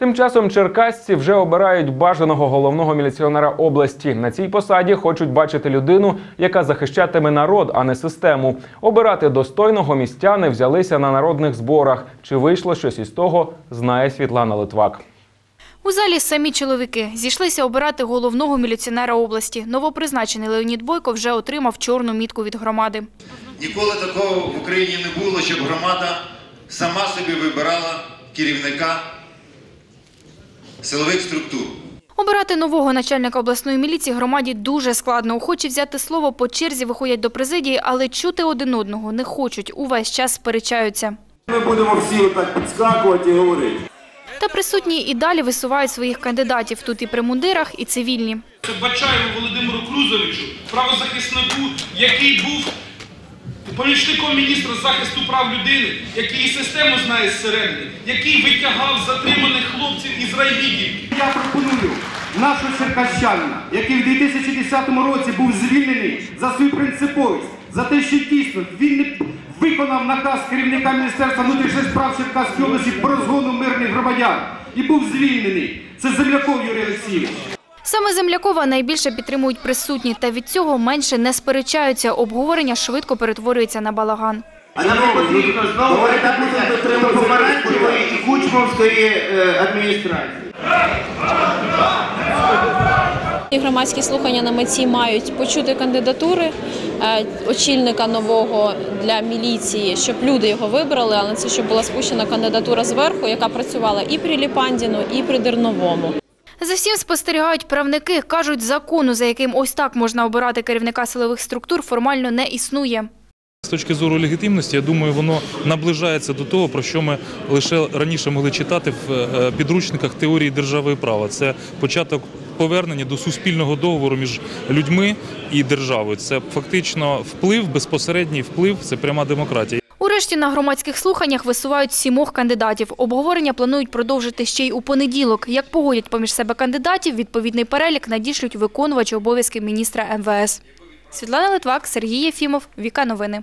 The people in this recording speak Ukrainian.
Тим часом черкасці вже обирають бажаного головного міліціонера області. На цій посаді хочуть бачити людину, яка захищатиме народ, а не систему. Обирати достойного містяни взялися на народних зборах. Чи вийшло щось із того, знає Світлана Литвак. У залі самі чоловіки зійшлися обирати головного міліціонера області. Новопризначений Леонід Бойко вже отримав чорну мітку від громади. Ніколи такого в Україні не було, щоб громада сама собі вибирала керівника силових структур. Обирати нового начальника обласної міліції громаді дуже складно. Охочі взяти слово по черзі виходять до президії, але чути один одного не хочуть. Увесь час сперечаються. Ми будемо всі отак підскакувати і говорити. Та присутні і далі висувають своїх кандидатів. Тут і при мундирах, і цивільні. Бачаєву Володимиру Крузовичу, правозахиснику, який був помічником міністра захисту прав людини, який і систему знає зсередини, який витягав затриманих хлопців із райвідділки. Я пропоную нашого черкащанина, який в 2010 році був звільнений за свою принциповість, за те, що дійсно він не виконав наказ керівника Міністерства внутрішніх справ Черкаської області про розгону мирних громадян і був звільнений. Це Земляков Юрій Олексійович. Саме Землякова найбільше підтримують присутні, та від цього менше не сперечаються. Обговорення швидко перетворюється на балаган. А і кучмовської е, адміністрації. І Громадські слухання на меті мають почути кандидатури е, очільника нового для міліції, щоб люди його вибрали, але це щоб була спущена кандидатура зверху, яка працювала і при Ліпандіну, і при Дерновому. За всім спостерігають правники. Кажуть, закону, за яким ось так можна обирати керівника силових структур, формально не існує. З точки зору легітимності, я думаю, воно наближається до того, про що ми лише раніше могли читати в е, підручниках теорії держави і права. Це початок повернення до суспільного договору між людьми і державою. Це фактично вплив, безпосередній вплив, це пряма демократія. Урешті на громадських слуханнях висувають сімох кандидатів. Обговорення планують продовжити ще й у понеділок. Як погодять поміж себе кандидатів, відповідний перелік надішлють виконувачі обов'язків міністра МВС. Світлана Литвак, Сергій Єфімов, Віка Новини.